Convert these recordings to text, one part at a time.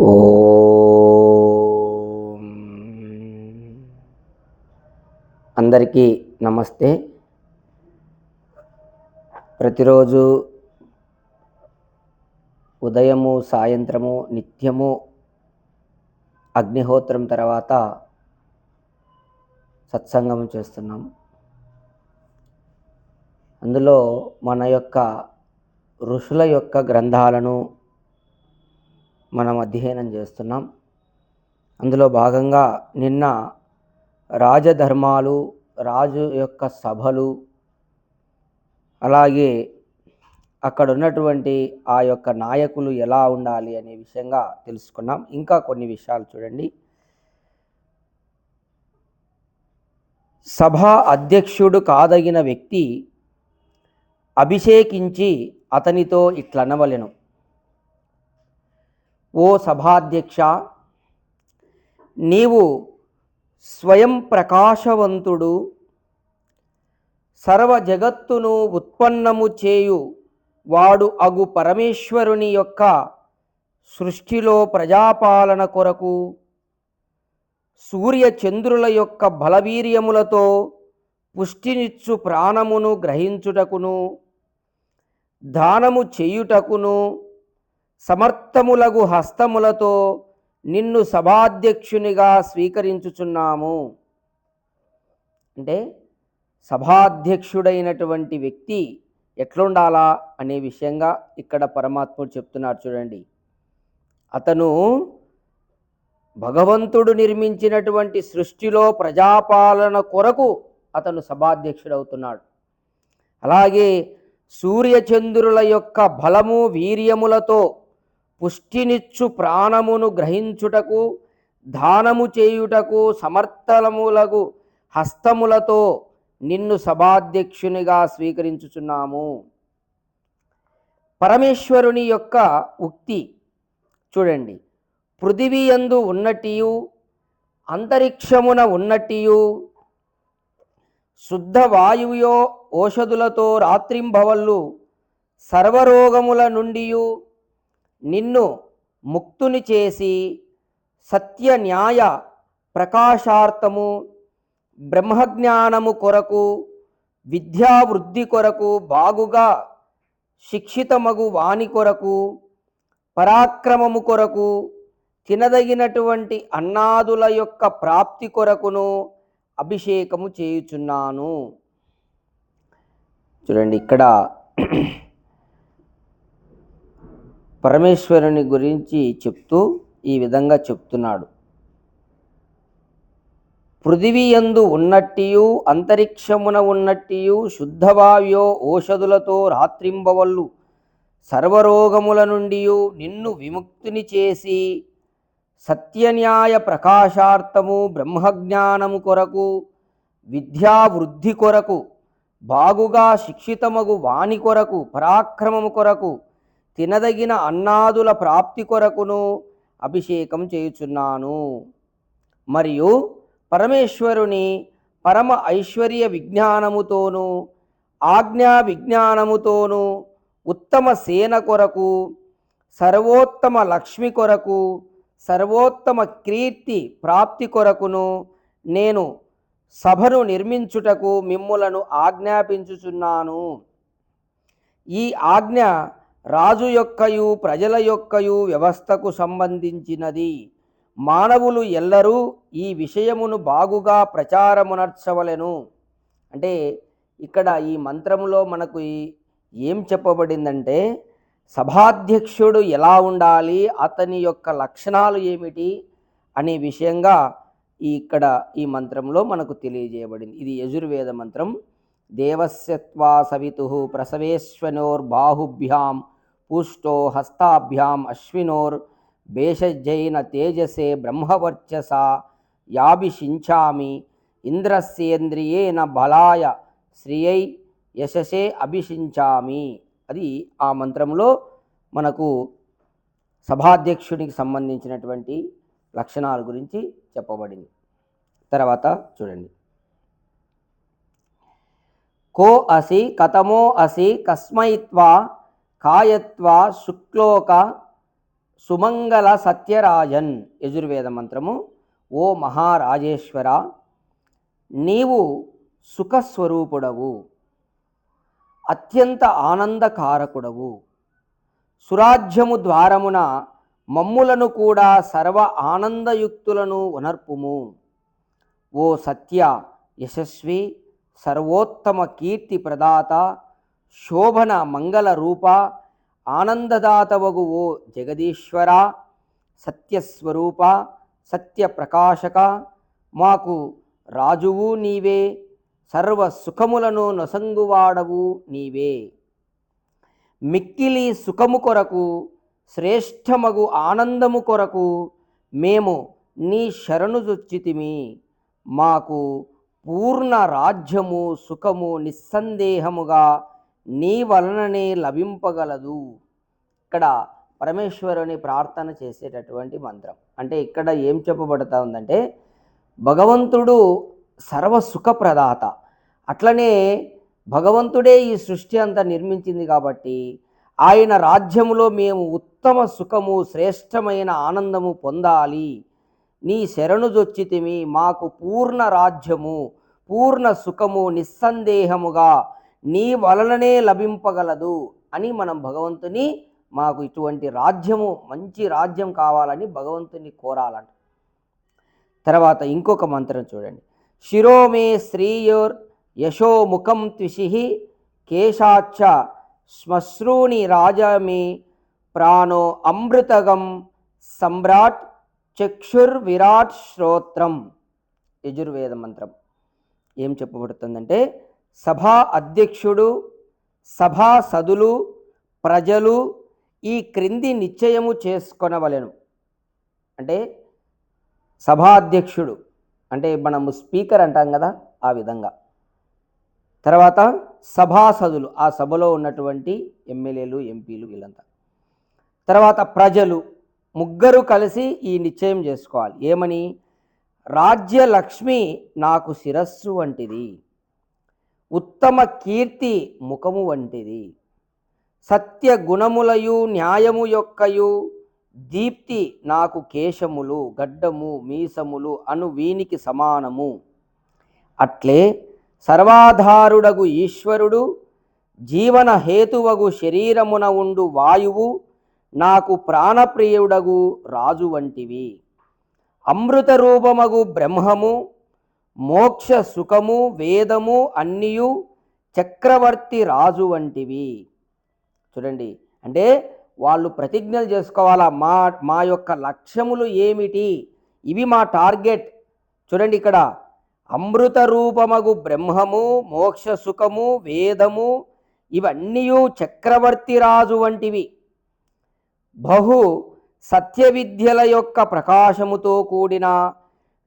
ఓ. అందరికీ నమస్తే. ప్రతిరోజు ఉదయము సాయంత్రము నిత్యము అగ్నిహోత్రం తర్వాత సత్సంగం చేస్తున్నాం. అందులో మన యొక్క ఋషుల యొక్క గ్రంథాలను మనం అధ్యయనం చేస్తున్నాం. అందులో భాగంగా నిన్న రాజధర్మాలు రాజు యొక్క సభలు అలాగే అక్కడ ఉన్నటువంటి ఆ యొక్క నాయకులు ఎలా ఉండాలి అనే విషయంగా తెలుసుకున్నాం. ఇంకా కొన్ని విషయాలు చూడండి. సభ అధ్యక్షుడు కాదగిన వ్యక్తి అభిషేకించి అతనితో ఇట్లనవలెను. ఓ సభాధ్యక్ష నీవు స్వయం ప్రకాశవంతుడు సర్వ జగత్తును ఉత్పన్నము చేయు వాడు అగు పరమేశ్వరుని యొక్క సృష్టిలో ప్రజాపాలన కొరకు సూర్య చంద్రుల యొక్క బలవీర్యములతో పుష్టినిచ్చు ప్రాణమును గ్రహించుటకును దానము చేయుటకును సమర్థములగు హస్తములతో నిన్ను సభాధ్యక్షునిగా స్వీకరించుచున్నాము. అంటే సభాధ్యక్షుడైనటువంటి వ్యక్తి ఎట్లుండాలా అనే విషయంగా ఇక్కడ పరమాత్ముడు చెప్తున్నారు చూడండి. అతను భగవంతుడు నిర్మించినటువంటి సృష్టిలో ప్రజాపాలన కొరకు అతను సభాధ్యక్షుడవుతున్నాడు. అలాగే సూర్యచంద్రుల యొక్క బలము వీర్యములతో పుష్టినిచ్చు ప్రాణమును గ్రహించుటకు దానము చేయుటకు సమర్థలములగు హస్తములతో నిన్ను సభాధ్యక్షునిగా స్వీకరించుచున్నాము. పరమేశ్వరుని యొక్క ఉక్తి చూడండి. పృథివీయందు ఉన్నటియు అంతరిక్షమున ఉన్నటియు శుద్ధ వాయువుయో ఓషధులతో రాత్రింభవళ్ళు సర్వరోగముల నుండియు నిన్ను ముక్తుని చేసి సత్య న్యాయ ప్రకాశార్థము బ్రహ్మజ్ఞానము కొరకు విద్యావృద్ధి కొరకు బాగుగా శిక్షితమగు వాణి కొరకు పరాక్రమము కొరకు తినదగినటువంటి అన్నాదుల యొక్క ప్రాప్తి కొరకును అభిషేకము చేయుచున్నాను. చూడండి ఇక్కడ పరమేశ్వరుని గురించి చెప్తూ ఈ విధంగా చెప్తున్నాడు. పృథివీయందు ఉన్నట్టియు అంతరిక్షమున ఉన్నట్టియు శుద్ధవాయో ఓషధులతో రాత్రింబవళ్ళు సర్వరోగముల నుండి నిన్ను విముక్తిని చేసి సత్యన్యాయ ప్రకాశార్థము బ్రహ్మజ్ఞానము కొరకు విద్యావృద్ధి కొరకు బాగుగా శిక్షితమగు వాణి కొరకు పరాక్రమము కొరకు తినదగిన అన్నాదుల ప్రాప్తి కొరకును అభిషేకం చేయుచున్నాను. మరియు పరమేశ్వరుని పరమ ఐశ్వర్య విజ్ఞానముతోనూ ఆజ్ఞా విజ్ఞానముతోనూ ఉత్తమ సేన కొరకు సర్వోత్తమ లక్ష్మి కొరకు సర్వోత్తమ కీర్తి ప్రాప్తి కొరకును నేను సభను నిర్మించుటకు మిమ్ములను ఆజ్ఞాపించుచున్నాను. ఈ ఆజ్ఞ రాజు యొక్కయు ప్రజల యొక్కయు వ్యవస్థకు సంబంధించినది. మానవులు ఎల్లరూ ఈ విషయమును బాగుగా ప్రచారమునర్చవలెను. అంటే ఇక్కడ ఈ మంత్రములో మనకు ఏం చెప్పబడిందంటే సభాధ్యక్షుడు ఎలా ఉండాలి అతని యొక్క లక్షణాలు ఏమిటి అనే విషయంగా ఈ ఇక్కడ ఈ మంత్రంలో మనకు తెలియజేయబడింది. ఇది యజుర్వేద మంత్రం. దేవస్యత్వా సవితు ప్రసవేశ్వనోర్బాహుభ్యాం పుష్టో హస్తాభ్యాం అశ్వినోర్ భేషజైన తేజసే బ్రహ్మవర్చస యాభిషించామి ఇంద్రస్యేంద్రియేన బలాయ శ్రియై యశసే అభిషించామి. అది ఆ మంత్రంలో మనకు సభాధ్యక్షునికి సంబంధించినటువంటి లక్షణాల గురించి చెప్పబడింది. తర్వాత చూడండి. కో అసి కథమో అసి కస్మైత్వా కాయత్వా శుక్లోక సుమంగళ సత్యరాజన్ యజుర్వేద మంత్రము. ఓ మహారాజేశ్వర నీవు సుఖస్వరూపుడవు అత్యంత ఆనందకారకుడవు. సురాజ్యము ద్వారమున మమ్ములను కూడా సర్వ ఆనందయుక్తులను ఉనర్పుము. ఓ సత్య యశస్వి సర్వోత్తమ కీర్తి ప్రదాత శోభన మంగళ రూప ఆనందదాతవగు ఓ జగదీశ్వర సత్యస్వరూప సత్యప్రకాశక మాకు రాజువు నీవే సర్వ సుఖములను నొసంగువాడవు నీవే. మిక్కిలి సుఖము కొరకు శ్రేష్టమగు ఆనందము కొరకు మేము నీ శరణు చొచ్చితిమి మాకు పూర్ణ రాజ్యము సుఖము నిస్సందేహముగా నీ వలననే లభింపగలదు. ఇక్కడ పరమేశ్వరుని ప్రార్థన చేసేటటువంటి మంత్రం. అంటే ఇక్కడ ఏం చెప్పబడుతూ ఉందంటే భగవంతుడు సర్వ సుఖప్రదాత అట్లనే భగవంతుడే ఈ సృష్టి అంతా నిర్మించింది కాబట్టి ఆయన రాజ్యములో మేము ఉత్తమ సుఖము శ్రేష్టమైన ఆనందము పొందాలి. నీ శరణు జొచ్చితిమి మాకు పూర్ణ రాజ్యము పూర్ణ సుఖము నిస్సందేహముగా నీ వలననే లభింపగలదు అని మనం భగవంతుని మాకు ఇటువంటి రాజ్యము మంచి రాజ్యం కావాలని భగవంతుని కోరాలంట. తర్వాత ఇంకొక మంత్రం చూడండి. శిరోమే శ్రీయోర్ యశోముఖం త్విషి కేశాచ్చ శ్మశ్రూణి రాజమే ప్రాణో అమృతగం సమ్రాట్ చక్షుర్ విరాట్ శ్రోత్రం. యజుర్వేద మంత్రం. ఏం చెప్పబడుతుందంటే సభా అధ్యక్షుడు సభా సదులు ప్రజలు ఈ క్రింది నిశ్చయము చేసుకొనవలెను. అంటే సభాధ్యక్షుడు అంటే మనము స్పీకర్ అంటాం కదా ఆ విధంగా. తర్వాత సభాసదులు ఆ సభలో ఉన్నటువంటి ఎమ్మెల్యేలు ఎంపీలు వీళ్ళంతా. తర్వాత ప్రజలు ముగ్గురు కలిసి ఈ నిశ్చయం చేసుకోవాలి. ఏమని? రాజ్యలక్ష్మి నాకు శిరస్సు వంటిది. ఉత్తమ కీర్తి ముఖము వంటిది. సత్య గుణములయు న్యాయము యొక్కయు దీప్తి నాకు కేశములు గడ్డము మీసములు అను వీనికి సమానము. అట్లే సర్వాధారుడగు ఈశ్వరుడు జీవన హేతువగు శరీరమున ఉండు వాయువు నాకు ప్రాణప్రియుడగు రాజు వంటివి. అమృత రూపమగు బ్రహ్మము మోక్ష సుఖము వేదము అన్నియు చక్రవర్తి రాజు వంటివి. చూడండి. అంటే వాళ్ళు ప్రతిజ్ఞలు చేసుకోవాలా? మా మా యొక్క లక్ష్యములు ఏమిటి? ఇవి మా టార్గెట్. చూడండి ఇక్కడ. అమృత రూపమగు బ్రహ్మము మోక్ష సుఖము వేదము ఇవన్నీ చక్రవర్తి రాజు వంటివి. బహు సత్య విద్యల యొక్క ప్రకాశముతో కూడిన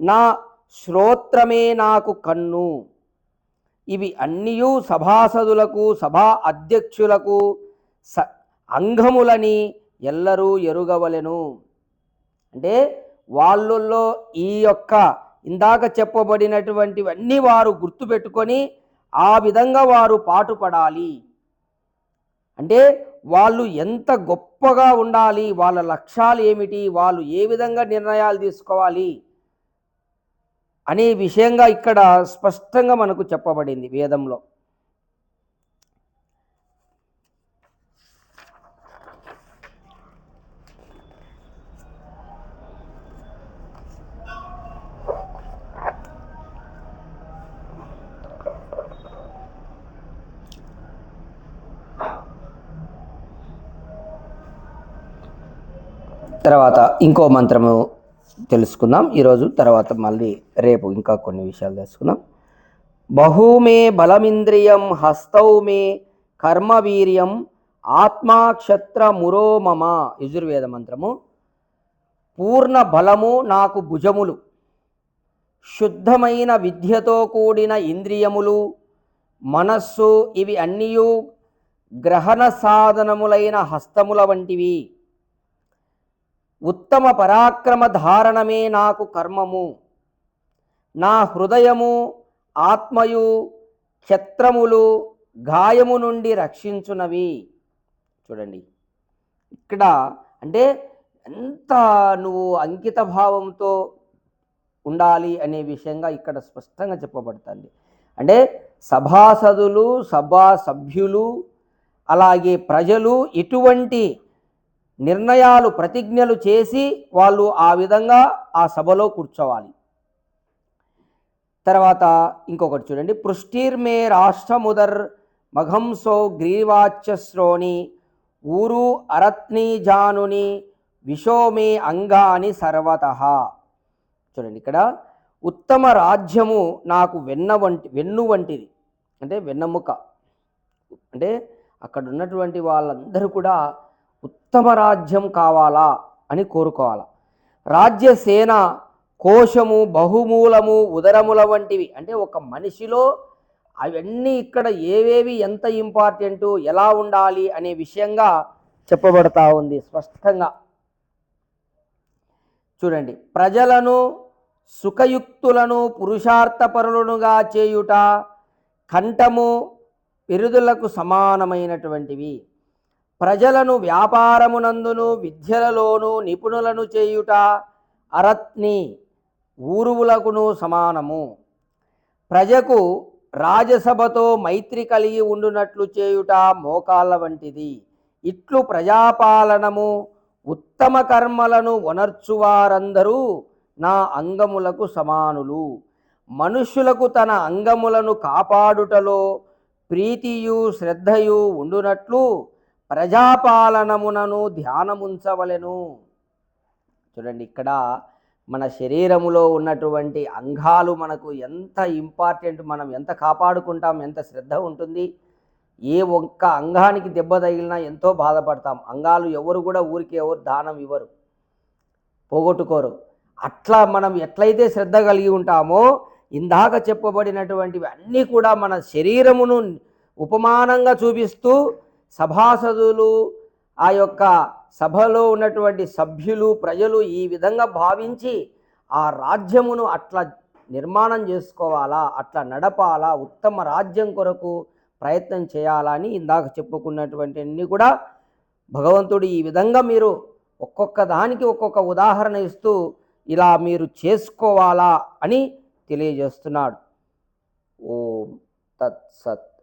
నా శ్రోత్రమే నాకు కన్ను. ఇవి అన్నీ సభాసదులకు సభా అధ్యక్షులకు స అంగములని ఎల్లరూ ఎరుగవలెను. అంటే వాళ్ళల్లో ఈ యొక్క ఇందాక చెప్పబడినటువంటివన్నీ వారు గుర్తుపెట్టుకొని ఆ విధంగా వారు పాటుపడాలి. అంటే వాళ్ళు ఎంత గొప్పగా ఉండాలి వాళ్ళ లక్ష్యాలు ఏమిటి వాళ్ళు ఏ విధంగా నిర్ణయాలు తీసుకోవాలి అనే విషయంగా ఇక్కడ స్పష్టంగా మనకు చెప్పబడింది వేదంలో. తర్వాత ఇంకో మంత్రము తెలుసుకుందాం. ఈరోజు తర్వాత మళ్ళీ రేపు ఇంకా కొన్ని విషయాలు తెలుసుకుందాం. బహుమే బలమింద్రియం హస్తౌ మే కర్మవీర్యం ఆత్మాక్షత్ర మురో మమ యజుర్వేద మంత్రము. పూర్ణ బలము నాకు భుజములు. శుద్ధమైన విద్యతో కూడిన ఇంద్రియములు. మనస్సు ఇవి అన్నీయు గ్రహణ సాధనములైన హస్తముల వంటివి. ఉత్తమ పరాక్రమ ధారణమే నాకు కర్మము. నా హృదయము ఆత్మయు క్షత్రములు గాయము నుండి రక్షించునవి. చూడండి. ఇక్కడ అంటే ఎంత నువ్వు అంకిత భావంతో ఉండాలి అనే విషయంగా ఇక్కడ స్పష్టంగా చెప్పబడుతుంది. అంటే సభాసదులు సభా సభ్యులు అలాగే ప్రజలు ఎటువంటి నిర్ణయాలు ప్రతిజ్ఞలు చేసి వాళ్ళు ఆ విధంగా ఆ సభలో కూర్చోవాలి. తర్వాత ఇంకొకటి చూడండి. పృష్టిర్మే రాష్ట్రముదర్ మఘంసో గ్రీవాచ్యశ్రోణి ఊరు అరత్నీజానుని విషోమే విశోమే అంగాని సర్వత. చూడండి ఇక్కడ ఉత్తమ రాజ్యము నాకు వెన్న వంటి వెన్ను వంటిది. అంటే వెన్నముక. అంటే అక్కడ ఉన్నటువంటి వాళ్ళందరూ కూడా ఉత్తమ రాజ్యం కావాలా అని కోరుకోవాలి. రాజ్యసేన కోశము బహుమూలము ఉదరముల వంటివి అంటే ఒక మనిషిలో అవన్నీ ఇక్కడ ఏవేవి ఎంత ఇంపార్టెంటు ఎలా ఉండాలి అనే విషయంగా చెప్పబడతా ఉంది స్పష్టంగా. చూడండి ప్రజలను సుఖయుక్తులను పురుషార్థపరులనుగా చేయుట కంఠము పెరుదులకు సమానమైనటువంటివి. ప్రజలను వ్యాపారమునందును విద్యలలోను నిపుణులను చేయుట అరత్ని ఊరువులకును సమానము. ప్రజకు రాజసభతో మైత్రి కలిగి ఉండునట్లు చేయుట మోకాళ్ళ వంటిది. ఇట్లు ప్రజాపాలనము ఉత్తమ కర్మలను వనర్చువారందరూ నా అంగములకు సమానులు. మనుష్యులకు తన అంగములను కాపాడుటలో ప్రీతియు శ్రద్ధయు ఉండునట్లు ప్రజాపాలనమునను ధ్యానముంచవలెను. చూడండి ఇక్కడ మన శరీరములో ఉన్నటువంటి అంగాలు మనకు ఎంత ఇంపార్టెంట్ మనం ఎంత కాపాడుకుంటాం ఎంత శ్రద్ధ ఉంటుంది ఏ ఒక్క అంగానికి దెబ్బ తగిలినా ఎంతో బాధపడతాం. అంగాలు ఎవరు కూడా ఊరికి ఎవరు దానం ఇవ్వరు పోగొట్టుకోరు. అట్లా మనం ఎట్లయితే శ్రద్ధ కలిగి ఉంటామో ఇందాక చెప్పబడినటువంటివి అన్నీ కూడా మన శరీరమును ఉపమానంగా చూపిస్తూ సభాసదులు ఆ యొక్క సభలో ఉన్నటువంటి సభ్యులు ప్రజలు ఈ విధంగా భావించి ఆ రాజ్యమును అట్లా నిర్మాణం చేసుకోవాలా అట్లా నడపాలా ఉత్తమ రాజ్యం కొరకు ప్రయత్నం చేయాలా అని ఇందాక చెప్పుకున్నటువంటి అన్ని కూడా భగవంతుడు ఈ విధంగా మీరు ఒక్కొక్క దానికి ఒక్కొక్క ఉదాహరణ ఇస్తూ ఇలా మీరు చేసుకోవాలా అని తెలియజేస్తున్నాడు. ఓం తత్సత్.